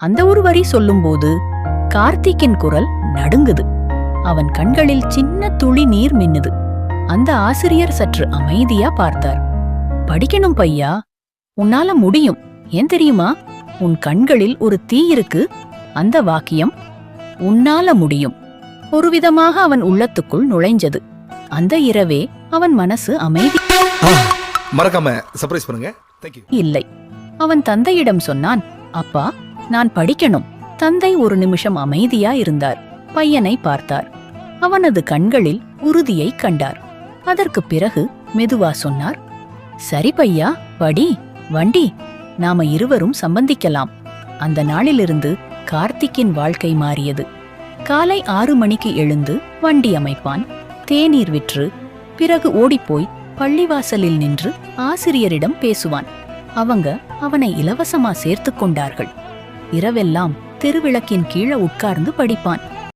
அந்த ஒரு வரி சொல்லும்போது கார்த்திக்கின் குரல் நடுங்குது. அவன் கண்களில் சின்ன துளி நீர் மின்னுது. அந்த ஆசிரியர் சற்று அமைதியா பார்த்தார். படிக்கணும் பையா? உன்னால முடியும். ஏன் தெரியுமா? உன் கண்களில் ஒரு தீ இருக்கு. அந்த வாக்கியம் உன்னால முடியும். ஒருவிதமாக அவன் உள்ளத்துக்குள் நுழைஞ்சது. அந்த இரவே அவன் மனசு அமைதி மறக்காம சர்ப்ரைஸ் பண்ணுங்க. இல்லை. அவன் தந்தையிடம் சொன்னான் அப்பா நான் படிக்கணும். தந்தை ஒரு நிமிஷம் அமைதியா இருந்தார் பையனை பார்த்தார். அவனது கண்களில் உறுதியை கண்டார். அதற்குப் பிறகு மெதுவா சொன்னார் சரி பையா படி வண்டி. நாம இருவரும் சம்பந்திக்கலாம். அந்த நாளிலிருந்து கார்த்திக்கின் வாழ்க்கை மாறியது. காலை ஆறு மணிக்கு எழுந்து வண்டி அமைப்பான். தேநீர் விற்று பிறகு ஓடிப்போய் பள்ளிவாசலில் நின்று ஆசிரியரிடம் பேசுவான். அவங்க அவனை இலவசமா சேர்த்துக் கொண்டார்கள். இரவெல்லாம் திருவிளக்கின் கீழே உட்கார்ந்து படிப்பான்.